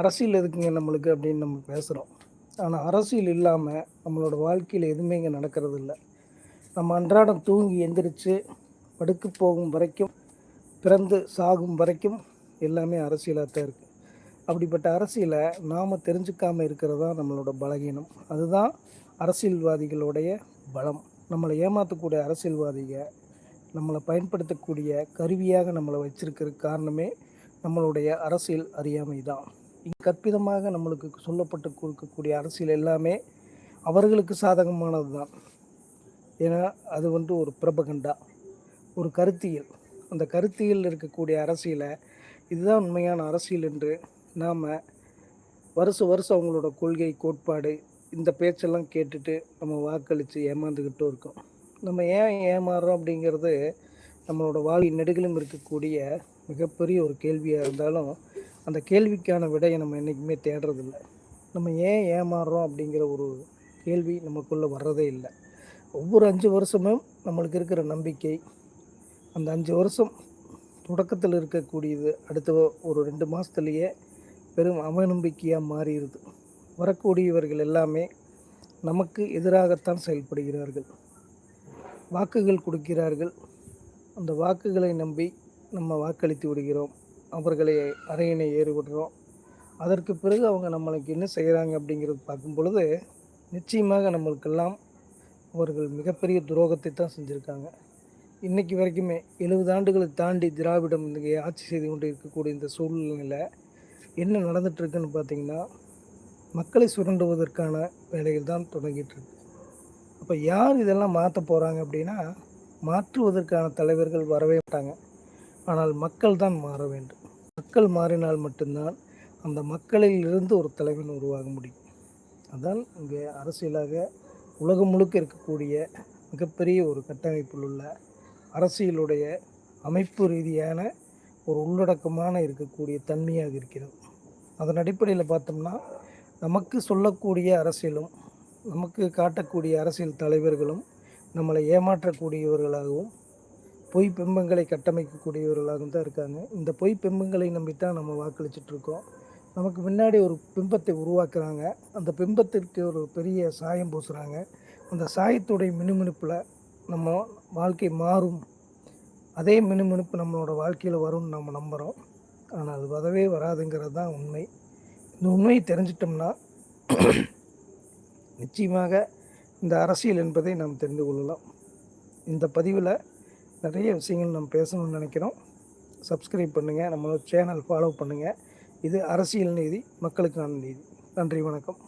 அரசியல் எதுக்குங்க நம்மளுக்கு அப்படின்னு நம்ம பேசுகிறோம் ஆனால் அரசியல் இல்லாமல் நம்மளோட வாழ்க்கையில் எதுவுமே இங்கே நடக்கிறது இல்லை. நம்ம அன்றாடம் தூங்கி எந்திரிச்சு படுக்க போகும் வரைக்கும் பிறந்து சாகும் வரைக்கும் எல்லாமே அரசியலாக தான் இருக்குது அப்படிப்பட்ட அரசியலை நாம் தெரிஞ்சுக்காமல் இருக்கிறது தான் நம்மளோட பலகீனம். அதுதான் அரசியல்வாதிகளுடைய பலம். நம்மளை ஏமாற்றக்கூடிய அரசியல்வாதிக நம்மளை பயன்படுத்தக்கூடிய கருவியாக நம்மளை வச்சிருக்கிற காரணமே நம்மளுடைய அரசியல் அறியாமை தான் கற்பிதமாக நம்மளுக்கு சொல்லப்பட்டு கொடுக்கக்கூடிய அரசியல் எல்லாமே அவர்களுக்கு சாதகமானது தான் ஏன்னா அது வந்து ஒரு பிரபகண்டா ஒரு கருத்தியல். அந்த கருத்தியல் இருக்கக்கூடிய அரசியலை இதுதான் உண்மையான அரசியல் என்று நாம் வருஷம் வருஷம் அவங்களோட கொள்கை கோட்பாடு இந்த பேச்செல்லாம் கேட்டுட்டு நம்ம வாக்களித்து ஏமாந்துக்கிட்டும் இருக்கோம். நம்ம ஏன் ஏமாறுறோம் அப்படிங்கிறது நம்மளோட வாழ்க்கை நெடுகிலும் இருக்கக்கூடிய மிகப்பெரிய ஒரு கேள்வியாக இருந்தாலும் அந்த கேள்விக்கான விடையை நம்ம என்றைக்குமே தேடுறதில்ல. நம்ம ஏன் ஏமாறுறோம் அப்படிங்கிற ஒரு கேள்வி நமக்குள்ளே வர்றதே இல்லை. ஒவ்வொரு அஞ்சு வருஷமும் நம்மளுக்கு இருக்கிற நம்பிக்கை அந்த அஞ்சு வருஷம் தொடக்கத்தில் இருக்கக்கூடியது அடுத்த ஒரு ரெண்டு மாதத்துலேயே பெரும் அவநம்பிக்கையாக மாறிடுது. வரக்கூடியவர்கள் எல்லாமே நமக்கு எதிராகத்தான் செயல்படுகிறார்கள். வாக்குகள் கொடுக்கிறார்கள். அந்த வாக்குகளை நம்பி நம்ம வாக்களித்து விடுகிறோம். அவர்களை அறையினை ஏறி விடுறோம் அதற்கு பிறகு அவங்க நம்மளுக்கு என்ன செய்கிறாங்க அப்படிங்கிறது பார்க்கும் பொழுது நிச்சயமாக நம்மளுக்கெல்லாம் அவர்கள் மிகப்பெரிய துரோகத்தை தான் செஞ்சுருக்காங்க. இன்றைக்கி வரைக்குமே எழுபது ஆண்டுகளை தாண்டி திராவிடம் இங்கே ஆட்சி செய்து கொண்டு இருக்கக்கூடிய இந்த சூழ்நிலையில் என்ன நடந்துகிட்ருக்குன்னு பார்த்தீங்கன்னா மக்களை சுரண்டுவதற்கான வேலைகள் தான் தொடங்கிட்டுருக்கு. அப்போ யார் இதெல்லாம் மாற்ற போகிறாங்க அப்படின்னா மாற்றுவதற்கான தலைவர்கள் வரவே மாட்டாங்க. ஆனால் மக்கள் தான் மாற வேண்டும். மக்கள் மாறினால் மட்டும்தான் அந்த மக்களில் இருந்து ஒரு தலைவன் உருவாக முடியும். அதான் இங்கே அரசியலாக உலகம் முழுக்க இருக்கக்கூடிய மிகப்பெரிய ஒரு கட்டமைப்பில் உள்ள அரசியலுடைய அமைப்பு ரீதியான ஒரு உள்ளடக்கமான இருக்கக்கூடிய தன்மையாக இருக்கிறது. அதன் அடிப்படையில் பார்த்தோம்னா நமக்கு சொல்லக்கூடிய அரசியலும் நமக்கு காட்டக்கூடிய அரசியல் தலைவர்களும் நம்மளை ஏமாற்றக்கூடியவர்களாகவும் பொய் பிம்பங்களை கட்டமைக்கக்கூடியவர்களாகவும் தான் இருக்காங்க. இந்த பொய் பிம்பங்களை நம்பித்தான் நம்ம வாக்களிச்சிட்ருக்கோம் நமக்கு முன்னாடி ஒரு பிம்பத்தை உருவாக்குறாங்க. அந்த பிம்பத்திற்கு ஒரு பெரிய சாயம் பூசுகிறாங்க அந்த சாயத்துடைய மினுமினுப்பில் நம்ம வாழ்க்கை மாறும். அதே மினுமினுப்பு நம்மளோட வாழ்க்கையில் வரும்னு நம்ம நம்புகிறோம் ஆனால் அது வரவே வராதுங்கிறது தான் உண்மை. இந்த உண்மையை தெரிஞ்சிட்டோம்னா நிச்சயமாக இந்த அரசியல் என்பதை நாம் தெரிந்து கொள்ளலாம். இந்த பதிவில் நிறைய விஷயங்கள் நம்ம பேசணும்னு நினைக்கிறோம். சப்ஸ்கிரைப் பண்ணுங்கள் நம்மளோட சேனல் ஃபாலோ பண்ணுங்கள் இது அரசியல் நீதி மக்களுக்கான நீதி. நன்றி வணக்கம்.